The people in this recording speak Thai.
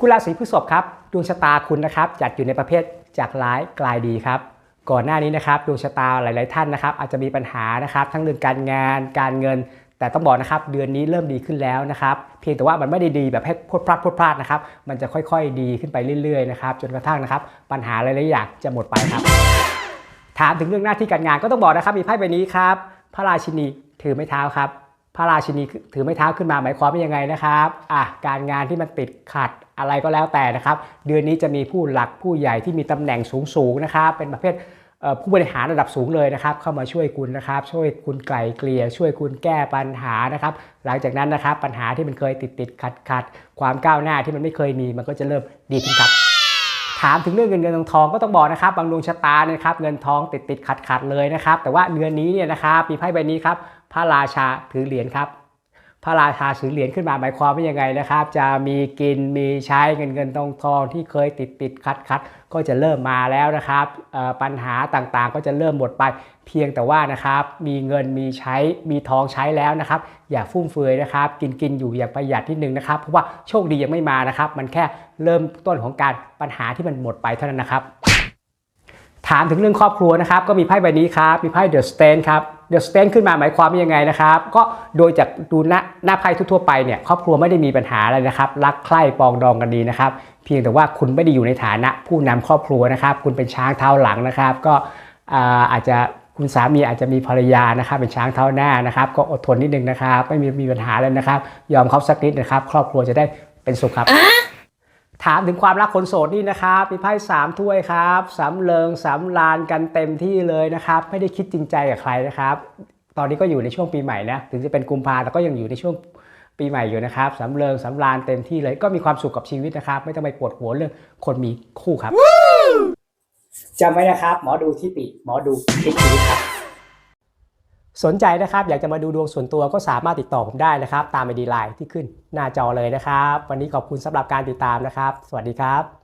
คุณราศีพฤษภครับดวงชะตาคุณนะครับจัดอยู่ในประเภทจากร้ายกลายดีครับ ก่อนหน้านี้นะครับดวงชะตาหลาย ๆ ท่านนะครับ อาจจะมีปัญหานะครับ ทั้งเรื่องการงานการเงิน แต่ต้องบอกนะครับ เดือนนี้เริ่มดีขึ้นแล้วนะครับ เพียงแต่ว่ามันไม่ได้ดีแบบให้พดพลาดพรวดพลาดนะครับ มันจะค่อย ๆ ดีขึ้นไปเรื่อย ๆ นะครับ จนกระทั่งนะครับ ปัญหาหลาย ๆ อย่างจะหมดไปครับ ถามถึงเรื่องหน้าที่การงานก็ต้องบอกนะครับ มีไพ่ใบนี้ครับ พระราชินีถือไม้เท้าครับ พระราชินีถือไม้เท้าขึ้นมาหมายความว่ายังไงนะครับอะการงานที่มันติดขัดอะไรก็แล้วแต่นะครับ เดือนนี้จะมีผู้หลักผู้ใหญ่ที่มีตำแหน่งสูงๆนะครับเป็นประเภทผู้บริหารระดับสูงเลยนะครับ เข้ามาช่วยคุณนะครับ ช่วยคุณไกล่เกลี่ยช่วยคุณแก้ปัญหานะครับ หลังจากนั้นนะครับปัญหาที่มันเคยติดติดขัดขัดความก้าวหน้าที่มันไม่เคยมีมันก็จะเริ่มดีขึ้นครับ ถามถึงเรื่องเงินเงินทองทองก็ต้องบอกนะครับบางดวงชะตาเนี่ยนะครับเงินทองติดติดขัดขัดเลยนะครับแต่ว่าเดือนนี้เนี่ยนะครับมีไพ่ใบนี้ครับพระราชาถือเหรียญครับ พระราชาถือเหรียญขึ้นมาหมายความว่ายังไงนะครับ จะมีกินมีใช้เงินเงินทองทองที่เคยติดติดขัดขัดก็จะเริ่มมาแล้วนะครับปัญหาต่างๆ ก็จะเริ่มหมดไป เพียงแต่ว่านะครับมีเงินมีใช้มีทองใช้แล้วนะครับ อย่าฟุ่มเฟือยนะครับ กินกินอยู่อย่างประหยัดนิดนึงนะครับเพราะว่าโชคดียังไม่มานะครับ มันแค่เริ่มต้นของการปัญหาที่มันหมดไปเท่านั้นนะครับ ถามถึงเรื่องครอบครัวนะครับ ก็มีไพ่ใบนี้ครับ มีไพ่เดอะสเตนครับเดอะสเตนขึ้นมาหมายความว่ายังไงนะครับ ก็โดยจากดูหน้าหน้าไพ่ทั่วๆไปเนี่ยครอบครัวไม่ได้มีปัญหาอะไรนะครับ รักใคร่ปองดองกันดีนะครับ เพียงแต่ว่าคุณไม่ได้อยู่ในฐานะ ผู้นำครอบครัวนะครับ คุณเป็นช้างเท้าหลังนะครับ ก็อาอาจจะคุณสามีอาจจะมีภรรยานะครับ เป็นช้างเท้าหน้านะครับ ก็อดทนนิดนึงนะครับ ไม่มีมีปัญหาเลยนะครับ ยอมเขาสักนิดนะครับ ครอบครัวจะได้เป็นสุขครับ ถามถึงความรักคนโสดนี่นะครับมีไพ่สามถ้วยครับสำเริงสำลานกันเต็มที่เลยนะครับ ไม่ได้คิดจริงใจกับใครนะครับ ตอนนี้ก็อยู่ในช่วงปีใหม่นะ ถึงจะเป็นกุมภาแต่ก็ยังอยู่ในช่วงปีใหม่อยู่นะครับสำเริงสำลานเต็มที่เลย ก็มีความสุขกับชีวิตนะครับ ไม่ต้องไปปวดหัวเรื่องคนมีคู่ครับจำไว้นะครับ หมอดูทิติหมอดูทิชีวิตครับ สนใจนะครับ อยากจะมาดูดวงส่วนตัวก็สามารถติดต่อผมได้นะครับ ตามไอดีไลน์ที่ขึ้นหน้าจอเลยนะครับ วันนี้ขอบคุณสำหรับการติดตามนะครับ สวัสดีครับ